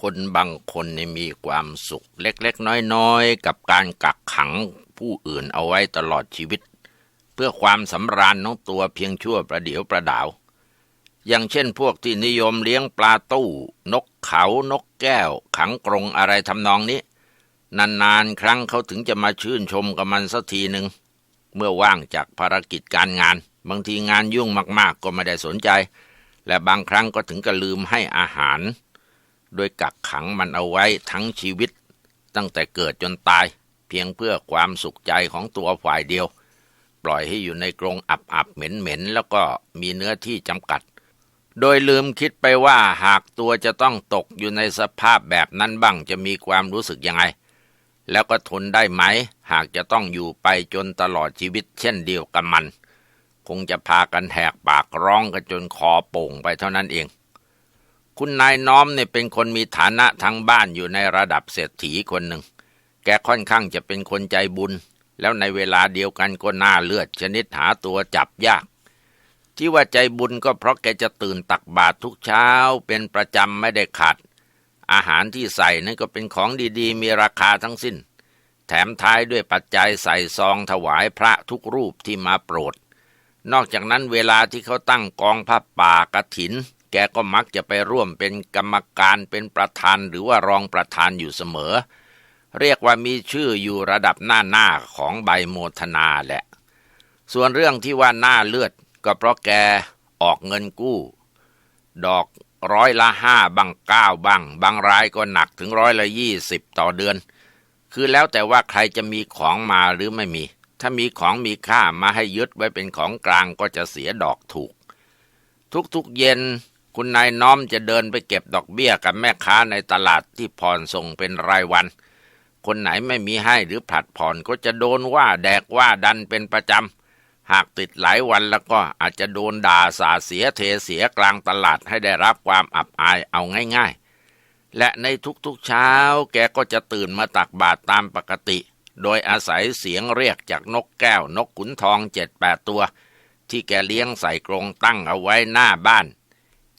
คนบางคนในมีความสุข เล็กๆ น้อยๆ กับการกักขังผู้อื่นเอาไว้ตลอดชีวิต เพื่อความสำราญของตัวเพียงชั่วประเดี๋ยวประดาว อย่างเช่นพวกที่นิยมเลี้ยงปลาตู้ นกเขานกแก้ว ขังกรงอะไรทำนองนี้ นานๆ ครั้งเขาถึงจะมาชื่นชมกับมันสักทีหนึ่งเมื่อว่างจากภารกิจการงาน บางทีงานยุ่งมากๆ ก็ไม่ได้สนใจ และบางครั้งก็ถึงกับลืมให้อาหาร โดยกักขังมันเอาไว้ทั้งชีวิต ตั้งแต่เกิดจนตาย เพียงเพื่อความสุขใจของตัวฝ่ายเดียว ปล่อยให้อยู่ในกรงอับอับเหม็นเหม็นแล้วก็มีเนื้อที่จำกัด โดยลืมคิดไปว่าหากตัวจะต้องตกอยู่ในสภาพแบบนั้นบ้างจะมีความรู้สึกยังไง แล้วก็ทนได้ไหม หากจะต้องอยู่ไปจนตลอดชีวิตเช่นเดียวกับมัน คงจะพากันแหกปากร้องกันจนคอโป่งไปเท่านั้นเอง คุณนายน้อมเนี่ยเป็นคนมีฐานะทางบ้านอยู่ในระดับเศรษฐีคนหนึ่ง แกค่อนข้างจะเป็นคนใจบุญ แล้วในเวลาเดียวกันก็น่าเลือด ชนิดหาตัวจับยาก ที่ว่าใจบุญก็เพราะแกจะตื่นตักบาตรทุกเช้า เป็นประจำไม่ได้ขาด อาหารที่ใส่นั่นก็เป็นของดีๆ มีราคาทั้งสิ้น แถมท้ายด้วยปัจจัยใส่ซองถวายพระทุกรูปที่มาโปรด นอกจากนั้นเวลาที่เขาตั้งกองผ้าป่ากระถิน แกก็มักจะไปร่วมเป็นกรรมการเป็นประธานหรือว่ารองประธานอยู่เสมอ เรียกว่ามีชื่ออยู่ระดับหน้าหน้าของใบโมทนาแหละ ส่วนเรื่องที่ว่าหน้าเลือด ก็เพราะแกออกเงินกู้ ดอกร้อยละห้าบังเก้าบังบางรายก็หนักถึงร้อยละยี่สิบต่อเดือน คือแล้วแต่ว่าใครจะมีของมาหรือไม่มี ถ้ามีของมีค่ามาให้ยึดไว้เป็นของกลางก็จะเสียดอกถูก ทุกๆเย็น คุณนายน้อมจะเดินไปเก็บดอกเบี้ยกับแม่ค้าในตลาดที่ผ่อนส่งเป็นรายวัน คนไหนไม่มีให้หรือผลัดผ่อนก็จะโดนว่าแดกว่าดันเป็นประจำ หากติดหลายวันแล้วก็อาจจะโดนด่าสาเสียเทเสียกลางตลาดให้ได้รับความอับอายเอาง่ายๆ และในทุกๆเช้าแกก็จะตื่นมาตักบาตรตามปกติ โดยอาศัยเสียงเรียกจากนกแก้วนกขุนทองเจ็ดแปดตัว ที่แกเลี้ยงใส่กรงตั้งเอาไว้หน้าบ้าน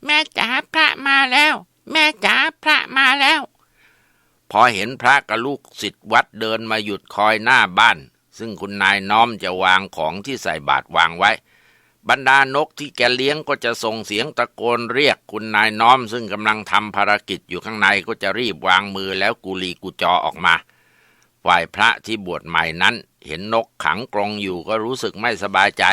แม่จ๋าพระมาแล้ว แม่จ๋าพระมาแล้ว พอเห็นพระกับลูกศิษย์วัดเดินมาหยุดคอยหน้าบ้าน ซึ่งคุณนายน้อมจะวางของที่ใส่บาตรวางไว้ บรรดานกที่แกเลี้ยงก็จะส่งเสียงตะโกนเรียกคุณนายน้อม ซึ่งกำลังทำภารกิจอยู่ข้างในก็จะรีบวางมือแล้วกุลีกุจอออกมาฝ่ายพระที่บวชใหม่นั้น เห็นนกขังกรงอยู่ก็รู้สึกไม่สบายใจ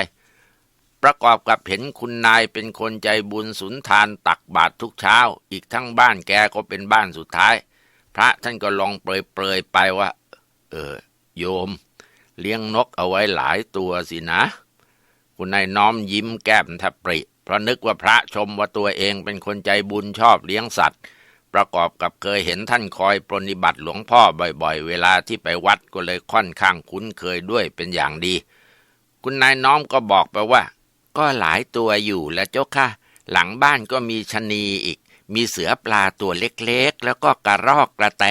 ประกอบกับเห็นคุณนายเป็นคนใจบุญสุนทานตักบาตรทุกเช้า อีกทั้งบ้านแกก็เป็นบ้านสุดท้าย พระท่านก็ลองเปรยๆไปว่า เออ โยม เลี้ยงนกเอาไว้หลายตัวสินะ คุณนายน้อมยิ้มแก้มแทบปริ เพราะนึกว่าพระชมว่าตัวเองเป็นคนใจบุญชอบเลี้ยงสัตว์ ประกอบกับเคยเห็นท่านคอยปรนนิบัติหลวงพ่อบ่อยๆ เวลาที่ไปวัดก็เลยค่อนข้างคุ้นเคยด้วยเป็นอย่างดี คุณนายน้อมก็บอกไปว่า ก็หลายตัวอยู่แล้วเจ้าค่ะ หลังบ้านก็มีชะนีอีก มีเสือปลาตัวเล็กๆ แล้วก็กระรอกกระแต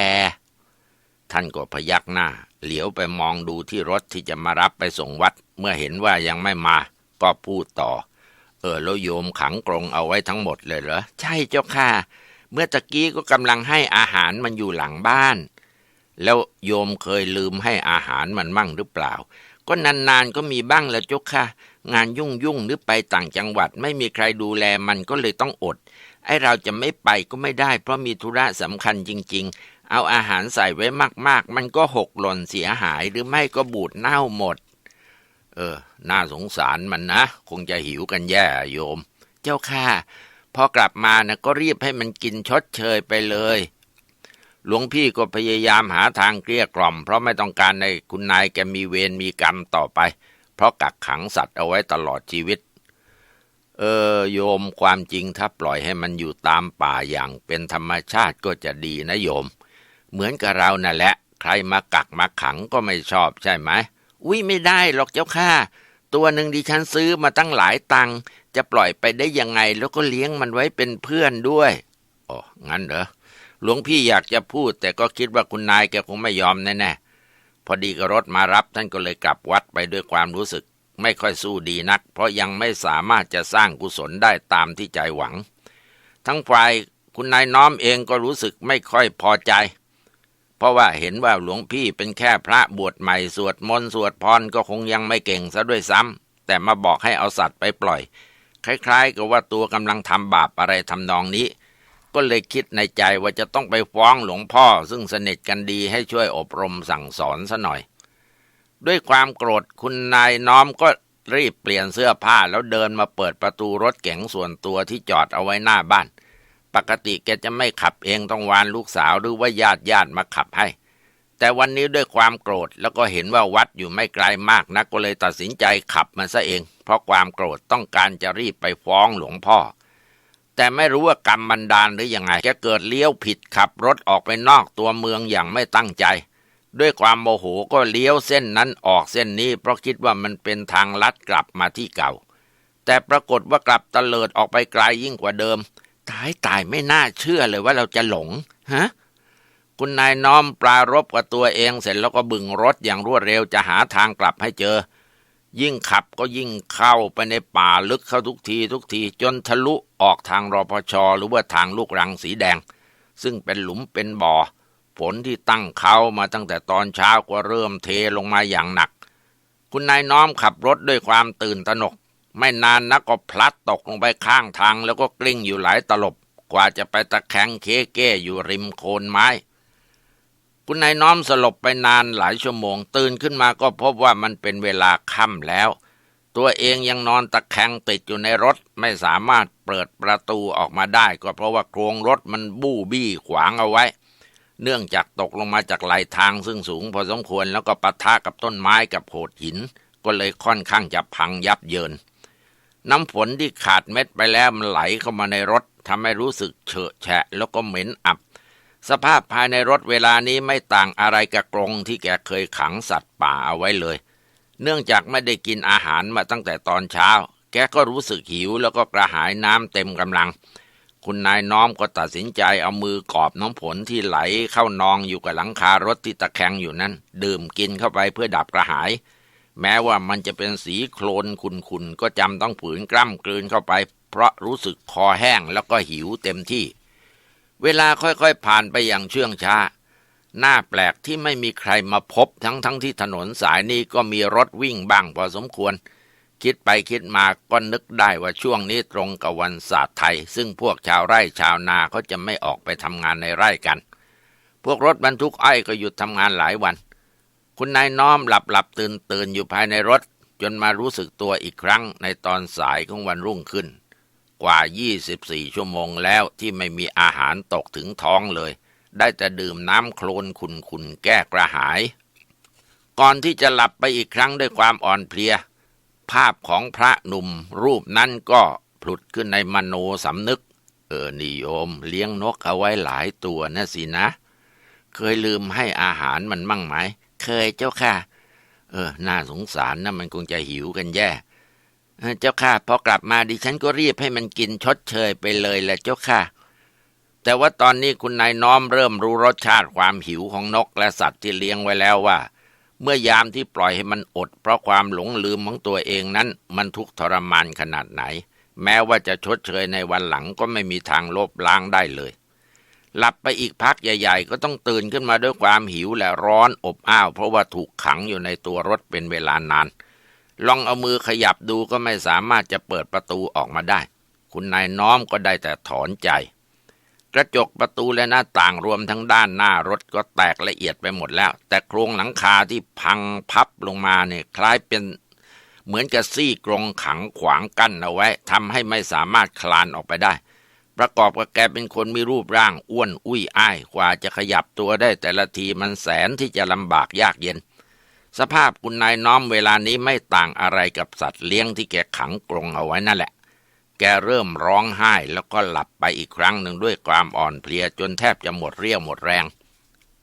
ท่านก็พยักหน้า เหลียวไปมองดูที่รถที่จะมารับไปส่งวัด เมื่อเห็นว่ายังไม่มา ก็พูดต่อ เออแล้วโยมขังกรงเอาไว้ทั้งหมดเลยเหรอ ใช่เจ้าค่ะ เมื่อตะกี้ก็กำลังให้อาหารมันอยู่หลังบ้าน แล้วโยมเคยลืมให้อาหารมันมั่งหรือเปล่า ก็นานๆก็มีบ้างแหละเจ้าค่ะ งานยุ่งยุ่งหรือไปต่างจังหวัดไม่มีใครดูแลมันก็เลยต้องอด ไอเราจะไม่ไปก็ไม่ได้ เพราะมีธุระสำคัญจริง ๆ เอาอาหารใส่ไว้มาก ๆ มันก็หกหล่นเสียหายหรือไม่ก็บูดเน่าหมด เออ น่าสงสารมันนะ คงจะหิวกันแย่โยม เจ้าค่ะ พอกลับมานะก็รีบให้มันกินชดเชยไปเลยหลวงพี่ก็พยายามหาทางเกลี้ยกล่อม เพราะไม่ต้องการให้คุณนายแกมีเวรมีกรรมต่อไป เพราะกักขังสัตว์เอาไว้ตลอดชีวิต เออโยมความจริงถ้าปล่อยให้มันอยู่ตามป่าอย่างเป็นธรรมชาติก็จะดีนะโยม เหมือนกับเรานั่นแหละ ใครมากักมาขังก็ไม่ชอบใช่ไหมอุ้ยไม่ได้หรอกเจ้าค่ะ ตัวหนึ่งดิฉันซื้อมาตั้งหลายตังค์จะปล่อยไปได้ยังไงแล้วก็เลี้ยงมันไว้เป็นเพื่อนด้วยอ๋องั้นเหรอหลวงพี่อยากจะพูดแต่ก็คิดว่าคุณนายแกคงไม่ยอมแน่ๆ พอดีกับรถมารับท่านก็เลยกลับวัดไปด้วยความรู้สึก ไม่ค่อยสู้ดีนัก เพราะยังไม่สามารถจะสร้างกุศลได้ตามที่ใจหวัง ทั้งฝ่ายคุณนายน้อมเองก็รู้สึกไม่ค่อยพอใจ เพราะว่าเห็นว่าหลวงพี่เป็นแค่พระบวชใหม่สวดมนต์สวดพรก็คงยังไม่เก่งซะด้วยซ้ำแต่มาบอกให้เอาสัตว์ไปปล่อย คล้ายๆ กับว่าตัวกำลังทำบาปอะไรทำนองนี้ ก็เลยคิดในใจว่าจะต้องไปฟ้องหลวงพ่อ ซึ่งสนิทกันดีให้ช่วยอบรมสั่งสอนซะหน่อย ด้วยความโกรธคุณนายน้อมก็รีบเปลี่ยนเสื้อผ้าแล้วเดินมาเปิดประตูรถเก๋งส่วนตัวที่จอดเอาไว้หน้าบ้าน ปกติแกจะไม่ขับเองต้องวานลูกสาวหรือว่าญาติญาติมาขับให้ แต่วันนี้ด้วยความโกรธแล้วก็เห็นว่าวัดอยู่ไม่ไกลมากนักก็เลยตัดสินใจขับมันซะเอง เพราะความโกรธต้องการจะรีบไปฟ้องหลวงพ่อ แต่ไม่รู้ว่ากรรมบันดาลหรือยังไง แกเกิดเลี้ยวผิดขับรถออกไปนอกตัวเมืองอย่างไม่ตั้งใจ ด้วยความโมโหก็เลี้ยวเส้นนั้นออกเส้นนี้ เพราะคิดว่ามันเป็นทางลัดกลับมาที่เก่า แต่ปรากฏว่ากลับตะเลิดออกไปไกลยิ่งกว่าเดิม ตายตายไม่น่าเชื่อเลยว่าเราจะหลง ฮะ คุณนายน้อมปรารบกับตัวเองเสร็จแล้วก็บึงรถอย่างรวดเร็วจะหาทางกลับให้เจอ ยิ่งขับก็ยิ่งเข้าไปในป่าลึกเข้าทุกทีทุกทีจนทะลุออกทางรพชหรือว่าทางลูกรังสีแดง ซึ่งเป็นหลุมเป็นบ่อฝนที่ตั้งเขามาตั้งแต่ตอนเช้าก็เริ่มเทลงมาอย่างหนัก คุณนายน้อมขับรถด้วยความตื่นตระหนก ไม่นานนักก็พลัดตกลงไปข้างทางแล้วก็กลิ้งอยู่หลายตลบ กว่าจะไปตะแคงเคเก้อยู่ริมโคนไม้ คุณนายน้อมสลบไปนานหลายชั่วโมง ตื่นขึ้นมาก็พบว่ามันเป็นเวลาค่ำแล้ว ตัวเองยังนอนตะแคงติดอยู่ในรถ ไม่สามารถเปิดประตูออกมาได้ ก็เพราะว่าโครงรถมันบู้บี้ขวางเอาไว้ เนื่องจากตกลงมาจากไหลทางซึ่งสูงพอสมควรแล้วก็ปะทะกับต้นไม้กับโขดหิน ก็เลยค่อนข้างจะพังยับเยิน น้ำฝนที่ขาดเม็ดไปแล้วมันไหลเข้ามาในรถทำให้รู้สึกเฉอะแฉะแล้วก็เหม็นอับ สภาพภายในรถเวลานี้ไม่ต่างอะไรกับกรงที่แกเคยขังสัตว์ป่าเอาไว้เลย เนื่องจากไม่ได้กินอาหารมาตั้งแต่ตอนเช้า แกก็รู้สึกหิวแล้วก็กระหายน้ำเต็มกำลัง คุณนายน้อมก็ตัดสินใจเอามือกอบน้ำฝนที่ไหลเข้านองอยู่กับหลังคารถที่ตะแคงอยู่นั้น ดื่มกินเข้าไปเพื่อดับกระหาย แม้ว่ามันจะเป็นสีโคลนขุนๆก็จำต้องฝืนกล้ำกลืนเข้าไป เพราะรู้สึกคอแห้งแล้วก็หิวเต็มที่ เวลาค่อยๆผ่านไปอย่างเชื่องช้า หน้าแปลกที่ไม่มีใครมาพบทั้งๆทที่ถนนสายนี้ก็มีรถวิ่งบ้างพอสมควร คิดไปคิดมาก็นึกได้ว่าช่วงนี้ตรงกับวันศาสตร์ไทย ซึ่งพวกชาวไร่ชาวนาเขาจะไม่ออกไปทำงานในไร่กัน พวกรถบรรทุกอ้อยก็หยุดทำงานหลายวัน คุณนายน้อมหลับหลับตื่นตื่นอยู่ภายในรถ จนมารู้สึกตัวอีกครั้งในตอนสายของวันรุ่งขึ้น กว่า 24 ชั่วโมงแล้วที่ไม่มีอาหารตกถึงท้องเลย ได้แต่ดื่มน้ำโคลนขุนๆแก้กระหาย ก่อนที่จะหลับไปอีกครั้งด้วยความอ่อนเพลีย ภาพของพระหนุ่มรูปนั้นก็ผลุดขึ้นในมโนสำนึก เออนิยม เลี้ยงนกเอาไว้หลายตัวนะสินะ เคยลืมให้อาหารมันมั่งไหม เคยเจ้าค่ะ เออ น่าสงสารนะมันคงจะหิวกันแย่ เจ้าค่ะพอกลับมาดิฉันก็รีบให้มันกินชดเชยไปเลยแหละเจ้าค่ะ แต่ว่าตอนนี้คุณนายน้อมเริ่มรู้รสชาติความหิวของนกและสัตว์ที่เลี้ยงไว้แล้วว่า เมื่อยามที่ปล่อยให้มันอด เพราะความหลงลืมของตัวเองนั้น มันทุกข์ทรมานขนาดไหน แม้ว่าจะชดเชยในวันหลังก็ไม่มีทางลบล้างได้เลย หลับไปอีกพักใหญ่ ๆ ก็ต้องตื่นขึ้นมาด้วยความหิวและร้อนอบอ้าว เพราะว่าถูกขังอยู่ในตัวรถเป็นเวลานาน ลองเอามือขยับดูก็ไม่สามารถจะเปิดประตูออกมาได้ คุณนายน้อมก็ได้แต่ถอนใจ กระจกประตูและหน้าต่างรวมทั้งด้านหน้ารถก็แตกละเอียดไปหมดแล้ว แต่โครงหลังคาที่พังพับลงมาเนี่ยคล้ายเป็นเหมือนกับซี่กรงขังขวางกั้นเอาไว้ทำให้ไม่สามารถคลานออกไปได้ ประกอบกับแกเป็นคนมีรูปร่างอ้วนอุ้ยอ้ายกว่าจะขยับตัวได้แต่ละทีมันแสนที่จะลำบากยากเย็น สภาพคุณนายน้อมเวลานี้ไม่ต่างอะไรกับสัตว์เลี้ยงที่แกขังกรงเอาไว้นั่นแหละ แกเริ่มร้องไห้แล้วก็หลับไปอีกครั้งหนึ่งด้วยความอ่อนเพลียจนแทบจะหมดเรี่ยวหมดแรง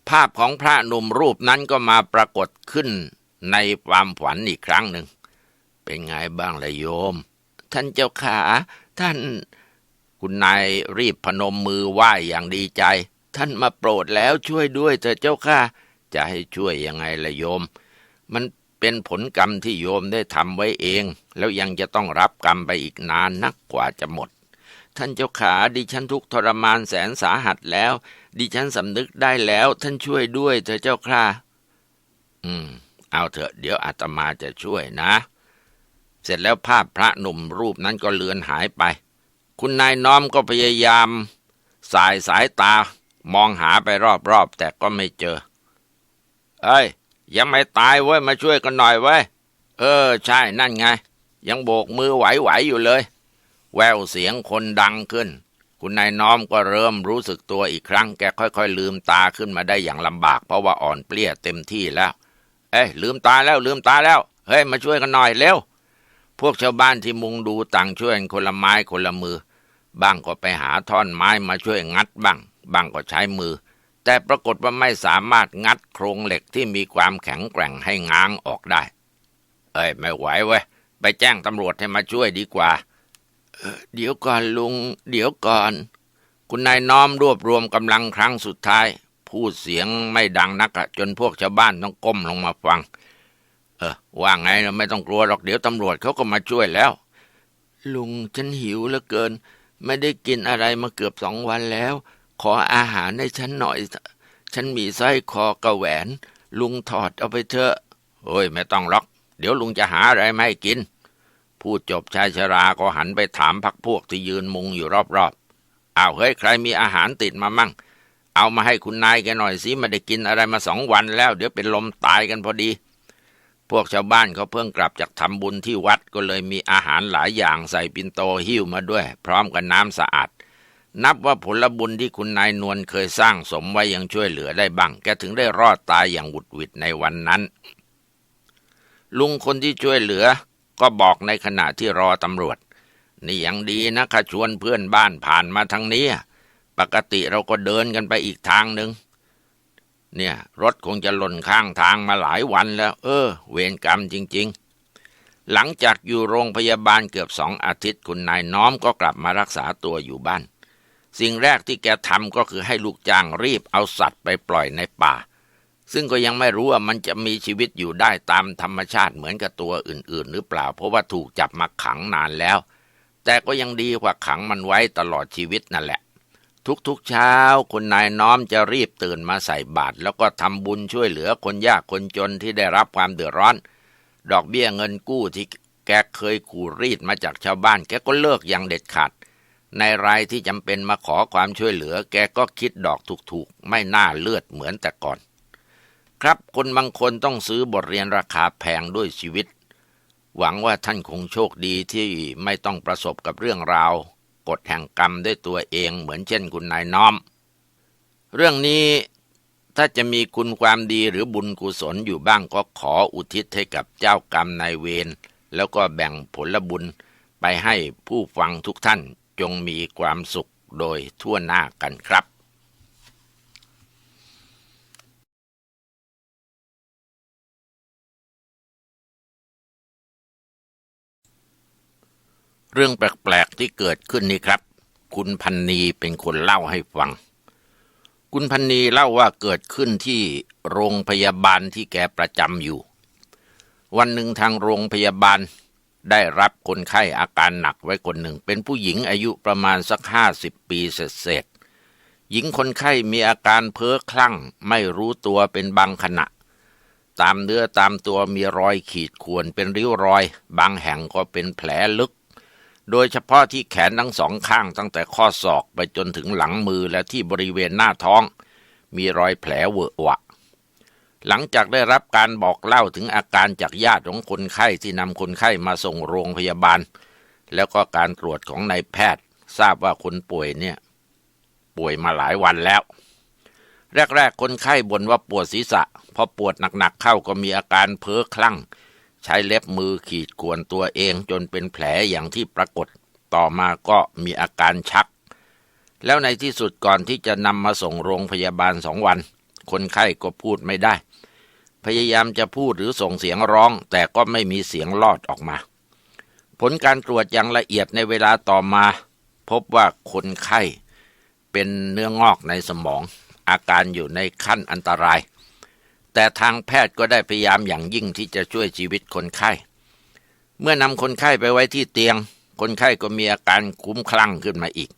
ภาพของพระหนุ่มรูปนั้นก็มาปรากฏขึ้นในความฝันอีกครั้งหนึ่ง เป็นไงบ้างละโยม ท่านเจ้าขา ท่านคุณนายรีบพนมมือไหว้อย่างดีใจ ท่านมาโปรดแล้วช่วยด้วยเถิดเจ้าค่ะ จะให้ช่วยยังไงละโยม มันเป็นผลกรรมที่โยมได้ทำไว้เอง แล้วยังจะต้องรับกรรมไปอีกนานนักกว่าจะหมด ท่านเจ้าขาดิฉันทุกทรมานแสนสาหัสแล้ว ดิฉันสำนึกได้แล้ว ท่านช่วยด้วยเถอะเจ้าค่ะ อืม เอาเถอะ เดี๋ยวอาตมาจะช่วยนะ เสร็จแล้วภาพพระหนุ่มรูปนั้นก็เลือนหายไป คุณนายน้อมก็พยายาม สายสายตามองหาไปรอบๆแต่ก็ไม่เจอ เอ้ย ยังไม่ตายเว้ยมาช่วยกันหน่อยเว้ยเออ ใช่นั่นไง ยังโบกมือไหวๆอยู่เลย แววเสียงคนดังขึ้น คุณนายน้อมก็เริ่มรู้สึกตัวอีกครั้ง แกค่อยๆ ลืมตาขึ้นมาได้อย่างลำบาก เพราะว่าอ่อนเปลี้ยเต็มที่แล้ว เอ้ยลืมตาแล้วลืมตาแล้ว เฮ้ย มาช่วยกันหน่อยเร็วพวกชาวบ้านที่มุงดูต่างช่วยคนละไม้คนละมือ บ้างก็ไปหาท่อนไม้มาช่วยงัดบ้าง บ้างก็ใช้มือ แต่ปรากฏว่าไม่สามารถงัดโครงเหล็กที่มีความแข็งแกร่งให้ง้างออกได้ เอ้ย ไม่ไหวเว้ย ไปแจ้งตำรวจให้มาช่วยดีกว่า เดี๋ยวก่อนลุง เดี๋ยวก่อน คุณนายน้อมรวบรวมกำลังครั้งสุดท้าย พูดเสียงไม่ดังนักอะจนพวกชาวบ้านต้องก้มลงมาฟัง เออ ว่าไงนะไม่ต้องกลัวหรอกเดี๋ยวตำรวจเขาก็มาช่วยแล้ว ลุงฉันหิวเหลือเกิน ไม่ได้กินอะไรมาเกือบสองวันแล้ว ขออาหารให้ฉันหน่อย ฉันมีสร้อยคอกระแหวน ลุงถอดเอาไปเถอะโอ้ยไม่ต้องหรอก เดี๋ยวลุงจะหาอะไรมาให้กิน พูดจบชายชราก็หันไปถามพักพวกที่ยืนมุงอยู่รอบๆ อ้าวเฮ้ยใครมีอาหารติดมามั่ง เอามาให้คุณนายแกหน่อยสิไม่ได้กินอะไรมาสองวันแล้ว เดี๋ยวเป็นลมตายกันพอดี พวกชาวบ้านเขาเพิ่งกลับจากทำบุญที่วัดก็เลยมีอาหารหลายอย่างใส่ปินโตหิ้วมาด้วย พร้อมกับน้ำสะอาด นับว่าผลบุญที่คุณนายนวลเคยสร้างสมไว้ยังช่วยเหลือได้บ้าง แกถึงได้รอดตายอย่างหวุดหวิดในวันนั้น ลุงคนที่ช่วยเหลือ ก็บอกในขณะที่รอตำรวจ นี่ยังดีนะข้าชวนเพื่อนบ้านผ่านมาทางนี้ ปกติเราก็เดินกันไปอีกทางหนึ่งเนี่ยรถคงจะหล่นข้างทางมาหลายวันแล้ว เออ เวรกรรมจริง ๆ หลังจากอยู่โรงพยาบาลเกือบสองอาทิตย์คุณนายน้อมก็กลับมารักษาตัวอยู่บ้าน สิ่งแรกที่แกทำก็คือให้ลูกจ้างรีบเอาสัตว์ไปปล่อยในป่า ซึ่งก็ยังไม่รู้ว่ามันจะมีชีวิตอยู่ได้ตามธรรมชาติเหมือนกับตัวอื่น ๆ หรือเปล่า เพราะว่าถูกจับมาขังนานแล้ว แต่ก็ยังดีกว่าขังมันไว้ตลอดชีวิตนั่นแหละ ทุกๆเช้าคุณนายน้อมจะรีบตื่นมาใส่บาตรแล้วก็ทำบุญช่วยเหลือคนยากคนจนที่ได้รับความเดือดร้อน ดอกเบี้ยเงินกู้ที่แกเคยขู่รีดมาจากชาวบ้าน แกก็เลิกอย่างเด็ดขาด ในรายที่จำเป็นมาขอความช่วยเหลือ แกก็คิดดอกถูกๆ ไม่น่าเลือดเหมือนแต่ก่อน ครับคนบางคนต้องซื้อบทเรียนราคาแพงด้วยชีวิต หวังว่าท่านคงโชคดีที่ไม่ต้องประสบกับเรื่องราวกฎแห่งกรรมด้วยตัวเองเหมือนเช่นคุณนายน้อม เรื่องนี้ถ้าจะมีคุณความดีหรือบุญกุศลอยู่บ้างก็ขออุทิศให้กับเจ้ากรรมนายเวรแล้วก็แบ่งผลบุญไปให้ผู้ฟังทุกท่าน จงมีความสุขโดยทั่วหน้ากันครับเรื่องแปลกๆที่เกิดขึ้นนี้ครับ คุณพันนีเป็นคนเล่าให้ฟัง คุณพันนีเล่าว่าเกิดขึ้นที่โรงพยาบาลที่แกประจำอยู่ วันหนึ่งทางโรงพยาบาล ได้รับคนไข้อาการหนักไว้คนหนึ่ง เป็นผู้หญิงอายุประมาณสักห้าสิบปีเศษหญิงคนไข้มีอาการเพ้อคลั่ง ไม่รู้ตัวเป็นบางขณะ ตามเนื้อตามตัวมีรอยขีดข่วนเป็นริ้วรอย บางแห่งก็เป็นแผลลึก โดยเฉพาะที่แขนทั้งสองข้างตั้งแต่ข้อศอกไปจนถึงหลังมือและที่บริเวณหน้าท้อง มีรอยแผลเวอะหวะ หลังจากได้รับการบอกเล่าถึงอาการจากญาติของคนไข้ที่นำคนไข้มาส่งโรงพยาบาล แล้วก็การตรวจของนายแพทย์ ทราบว่าคนป่วยเนี่ย ป่วยมาหลายวันแล้ว แรกๆ คนไข้บ่นว่าปวดศีรษะ พอปวดหนักๆเข้าก็มีอาการเพ้อคลั่ง ใช้เล็บมือขีดข่วนตัวเองจนเป็นแผลอย่างที่ปรากฏ ต่อมาก็มีอาการชัก แล้วในที่สุดก่อนที่จะนำมาส่งโรงพยาบาลสองวัน คนไข้ก็พูดไม่ได้ พยายามจะพูดหรือส่งเสียงร้อง แต่ก็ไม่มีเสียงลอดออกมา ผลการตรวจอย่างละเอียดในเวลาต่อมา พบว่าคนไข้เป็นเนื้องอกในสมอง อาการอยู่ในขั้นอันตราย แต่ทางแพทย์ก็ได้พยายามอย่างยิ่งที่จะช่วยชีวิตคนไข้ เมื่อนำคนไข้ไปไว้ที่เตียง คนไข้ก็มีอาการคุ้มคลั่งขึ้นมาอีก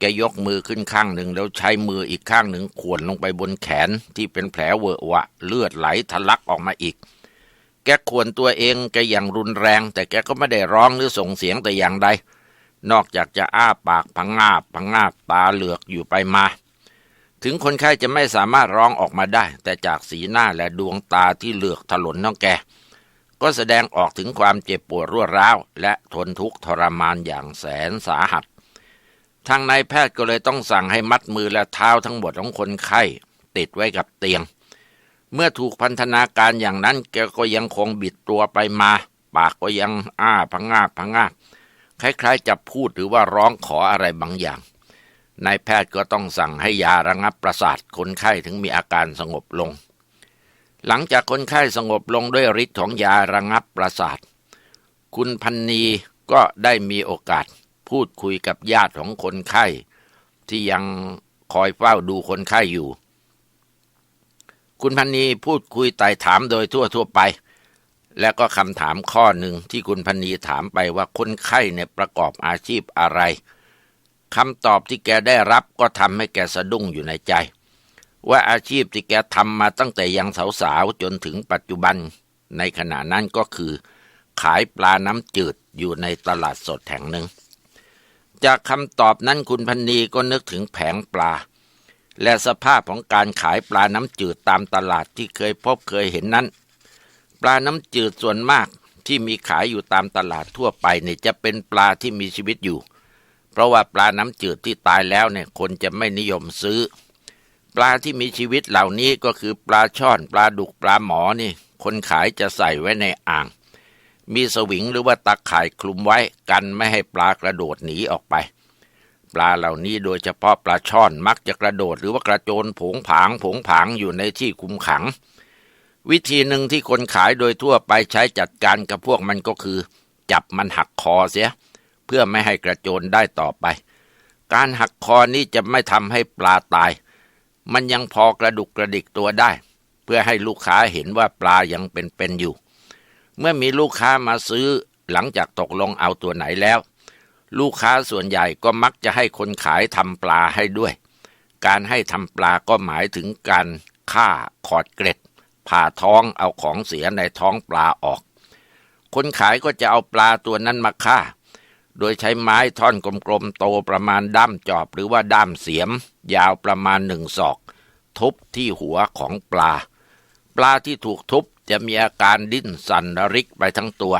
แกยกมือขึ้นข้างหนึ่งแล้วใช้มืออีกข้างหนึ่งขวนลงไปบนแขนที่เป็นแผลเวอะวะ เลือดไหลทะลักออกมาอีก แกขวนตัวเองแกอย่างรุนแรง แต่แกก็ไม่ได้ร้องหรือส่งเสียงแต่อย่างใด นอกจากจะอ้าปากพังงาบพังงาบตาเหลือกอยู่ไปมา ถึงคนไข้จะไม่สามารถร้องออกมาได้ แต่จากสีหน้าและดวงตาที่เหลือกถลนน้องแกก็แสดงออกถึงความเจ็บปวดรวดร้าว และทนทุกข์ทรมานอย่างแสนสาหัส ทางนายแพทย์ก็เลยต้องสั่งให้มัดมือและเท้าทั้งหมดของคนไข้ ติดไว้กับเตียง เมื่อถูกพันธนาการอย่างนั้นแกก็ยังคงบิดตัวไปมา ปากก็ยังอ้าพังงาพังงาคล้ายๆจะพูดหรือว่าร้องขออะไรบางอย่างนายแพทย์ก็ต้องสั่งให้ยาระงับประสาทคนไข้ถึงมีอาการสงบลง หลังจากคนไข้สงบลงด้วยฤทธิ์ของยาระงับประสาท คุณพันนีก็ได้มีโอกาส พูดคุยกับญาติของคนไข้ ที่ยังคอยเฝ้าดูคนไข้อยู่ คุณพันนีพูดคุยไต่ถามโดยทั่วทั่วไป และก็คำถามข้อหนึ่งที่คุณพันนีถามไปว่าคนไข้เนี่ยประกอบอาชีพอะไรคำตอบที่แกได้รับก็ทำให้แกสะดุ้งอยู่ในใจ ว่าอาชีพที่แกทำมาตั้งแต่ยังสาวๆจนถึงปัจจุบัน ในขณะนั้นก็คือ ขายปลาน้ำจืดอยู่ในตลาดสดแห่งหนึ่ง จากคำตอบนั้นคุณพันนีก็นึกถึงแผงปลา และสภาพของการขายปลาน้ำจืดตามตลาดที่เคยพบเคยเห็นนั้น ปลาน้ำจืดส่วนมากที่มีขายอยู่ตามตลาดทั่วไปเนี่ยจะเป็นปลาที่มีชีวิตอยู่ เพราะว่าปลาน้ำจืดที่ตายแล้วเนี่ยคนจะไม่นิยมซื้อ ปลาที่มีชีวิตเหล่านี้ก็คือปลาช่อน ปลาดุกปลาหมอนี่ คนขายจะใส่ไว้ในอ่าง มีสวิงหรือว่าตาข่ายคลุมไว้กันไม่ให้ปลากระโดดหนีออกไป ปลาเหล่านี้โดยเฉพาะปลาช่อนมักจะกระโดดหรือว่ากระโจนผงผางผงผางอยู่ในที่คุมขัง วิธีหนึ่งที่คนขายโดยทั่วไปใช้จัดการกับพวกมันก็คือ จับมันหักคอเสีย เพื่อไม่ให้กระโจนได้ต่อไป การหักคอนี้จะไม่ทำให้ปลาตาย มันยังพอกระดุกกระดิกตัวได้ เพื่อให้ลูกค้าเห็นว่าปลายังเป็นๆอยู่ เมื่อมีลูกค้ามาซื้อหลังจากตกลงเอาตัวไหนแล้ว ลูกค้าส่วนใหญ่ก็มักจะให้คนขายทำปลาให้ด้วย การให้ทำปลาก็หมายถึงการฆ่าขอดเกล็ด ผ่าท้องเอาของเสียในท้องปลาออก คนขายก็จะเอาปลาตัวนั้นมาฆ่า โดยใช้ไม้ท่อนกลมๆโตประมาณด้ามจอบหรือว่าด้ามเสียม ยาวประมาณหนึ่งศอก ทุบที่หัวของปลา ปลาที่ถูกทุบ จะมีอาการดิ้นสั่นระริกไปทั้งตัว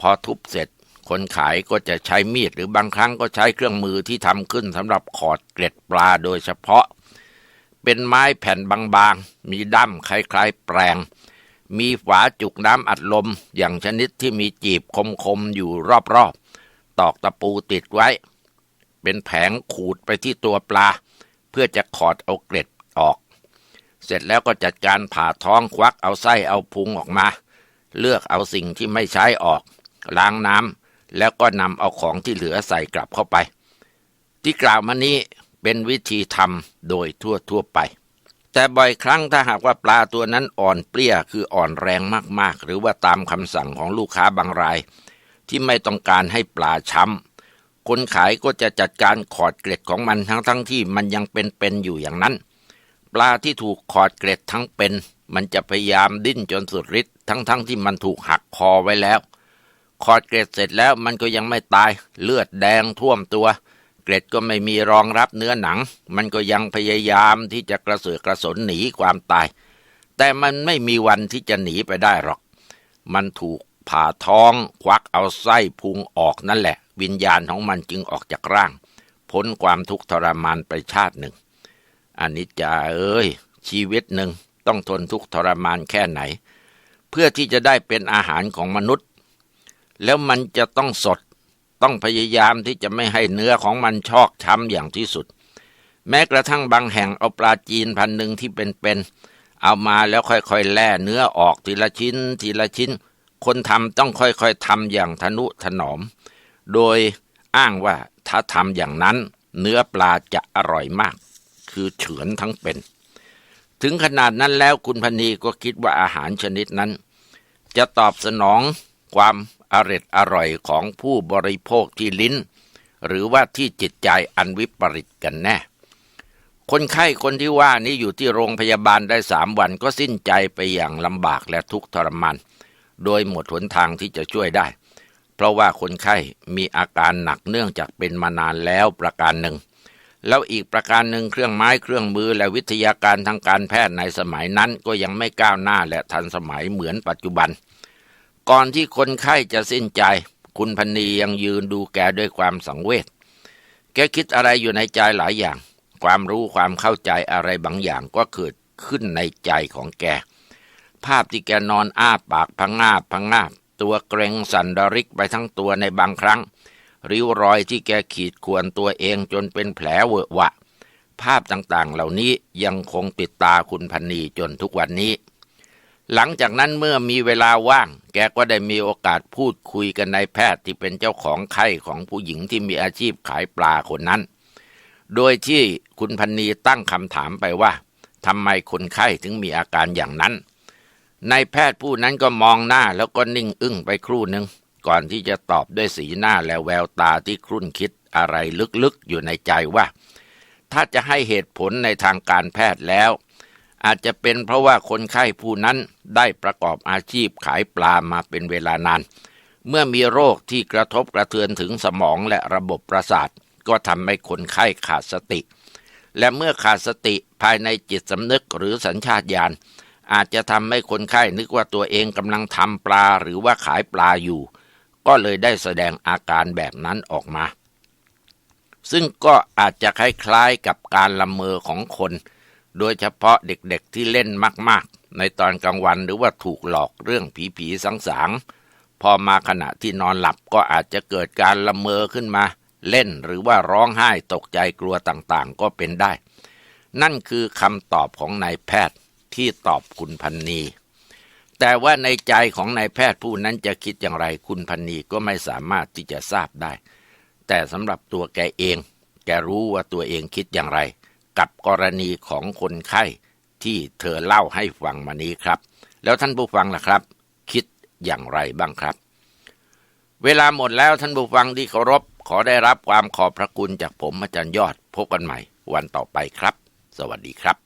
พอทุบเสร็จ คนขายก็จะใช้มีดหรือบางครั้งก็ใช้เครื่องมือที่ทำขึ้นสำหรับขอดเกล็ดปลาโดยเฉพาะ เป็นไม้แผ่นบางๆ มีด้ามคล้ายๆแปรงมีฝาจุกน้ำอัดลม อย่างชนิดที่มีจีบคมๆ อยู่รอบๆ ตอกตะปูติดไว้ เป็นแผงขูดไปที่ตัวปลา เพื่อจะขอดเอาเกล็ดออก เสร็จแล้วก็จัดการผ่าท้องควักเอาไส้เอาพุงออกมา เลือกเอาสิ่งที่ไม่ใช้ออก ล้างน้ำแล้วก็นำเอาของที่เหลือใส่กลับเข้าไป ที่กล่าวมานี้เป็นวิธีทำโดยทั่วทั่วไป แต่บ่อยครั้งถ้าหากว่าปลาตัวนั้นอ่อนเปรี้ยคืออ่อนแรงมากๆ หรือว่าตามคำสั่งของลูกค้าบางราย ที่ไม่ต้องการให้ปลาช้ำคนขายก็จะจัดการขอดเกล็ดของมันทั้งๆทที่มันยังเป็นๆอยู่อย่างนั้น ปลาที่ถูกขอดเกล็ดทั้งเป็น มันจะพยายามดิ้นจนสุดฤทธิ์ทั้งๆทที่มันถูกหักคอไว้แล้ว ขอดเกล็ดเสร็จแล้วมันก็ยังไม่ตาย เลือดแดงท่วมตัว เกล็ดก็ไม่มีรองรับเนื้อหนัง มันก็ยังพยายามที่จะกระเสือกกระสนหนีความตาย แต่มันไม่มีวันที่จะหนีไปได้หรอก มันถูกผ่าท้องควักเอาไส้พุงออกนั่นแหละ วิญญาณของมันจึงออกจากร่าง พ้นความทุกข์ทรมานไปชาติหนึ่ง อนนี้จาเอ้ย ชีวิตหนึ่งต้องทนทุกข์ทรมานแค่ไหน เพื่อที่จะได้เป็นอาหารของมนุษย์ แล้วมันจะต้องสดต้องพยายามที่จะไม่ให้เนื้อของมันชอกช้ำอย่างที่สุด แม้กระทั่งบางแห่งเอาปลาจีนพันหนึ่งที่เป็นๆเอามาแล้วค่อยๆแล่เนื้อออกทีละชิ้น ทีละชิ้น คนทำต้องค่อยๆทำอย่างทนุถนอม โดยอ้างว่าถ้าทำอย่างนั้น เนื้อปลาจะอร่อยมาก คือเฉือนทั้งเป็น ถึงขนาดนั้นแล้วคุณพนีก็คิดว่าอาหารชนิดนั้น จะตอบสนองความอร็ดอร่อยของผู้บริโภคที่ลิ้น หรือว่าที่จิตใจอันวิปริตกันแน่ คนไข้คนที่ว่านี้อยู่ที่โรงพยาบาลได้สามวันก็สิ้นใจไปอย่างลำบากและทุกข์ทรมานโดยหมดหนทางที่จะช่วยได้ เพราะว่าคนไข้มีอาการหนักเนื่องจากเป็นมานานแล้วประการหนึ่ง แล้วอีกประการหนึ่งเครื่องไม้เครื่องมือและวิทยาการทางการแพทย์ในสมัยนั้นก็ยังไม่ก้าวหน้าและทันสมัยเหมือนปัจจุบัน ก่อนที่คนไข้จะสิ้นใจ คุณพันนียังยืนดูแกด้วยความสังเวช แกคิดอะไรอยู่ในใจหลายอย่าง ความรู้ความเข้าใจอะไรบางอย่างก็เกิดขึ้นในใจของแก ภาพที่แกนอนอ้าปากพังงาบพังงาบตัวเกรงสันดริกไปทั้งตัวในบางครั้ง ริ้วรอยที่แกขีดข่วนตัวเองจนเป็นแผลเวอะวะ ภาพต่างๆเหล่านี้ยังคงติดตาคุณพันนีจนทุกวันนี้ หลังจากนั้นเมื่อมีเวลาว่าง แกก็ได้มีโอกาสพูดคุยกันในแพทย์ที่เป็นเจ้าของไข้ของผู้หญิงที่มีอาชีพขายปลาคนนั้น โดยที่คุณพันนีตั้งคำถามไปว่าทำไมคนไข้ถึงมีอาการอย่างนั้นนายแพทย์ผู้นั้นก็มองหน้าแล้วก็นิ่งอึ้งไปครู่หนึ่ง ก่อนที่จะตอบด้วยสีหน้าและแววตาที่ครุ่นคิดอะไรลึกๆอยู่ในใจว่า ถ้าจะให้เหตุผลในทางการแพทย์แล้ว อาจจะเป็นเพราะว่าคนไข้ผู้นั้นได้ประกอบอาชีพขายปลามาเป็นเวลานาน เมื่อมีโรคที่กระทบกระเทือนถึงสมองและระบบประสาท ก็ทำให้คนไข้ขาดสติ และเมื่อขาดสติภายในจิตสำนึกหรือสัญชาตญาณอาจจะทำให้คนไข้นึกว่าตัวเองกำลังทำปลาหรือว่าขายปลาอยู่ ก็เลยได้แสดงอาการแบบนั้นออกมา ซึ่งก็อาจจะคล้ายๆกับการละเมอของคน โดยเฉพาะเด็กๆที่เล่นมากๆ ในตอนกลางวันหรือว่าถูกหลอกเรื่องผีๆสังๆ พอมาขณะที่นอนหลับก็อาจจะเกิดการละเมอขึ้นมา เล่นหรือว่าร้องไห้ตกใจกลัวต่างๆ ก็เป็นได้ นั่นคือคำตอบของนายแพทย์ที่ตอบคุณพันนี แต่ว่าในใจของนายแพทย์ผู้นั้นจะคิดอย่างไรคุณพันนีก็ไม่สามารถที่จะทราบได้ แต่สำหรับตัวแกเอง แกรู้ว่าตัวเองคิดอย่างไร กับกรณีของคนไข้ที่เธอเล่าให้ฟังมานี้ครับ แล้วท่านผู้ฟังล่ะครับ คิดอย่างไรบ้างครับ เวลาหมดแล้วท่านผู้ฟังที่เคารพขอได้รับความขอบพระคุณจากผมอาจารย์ยอดพบกันใหม่ วันต่อไปครับ สวัสดีครับ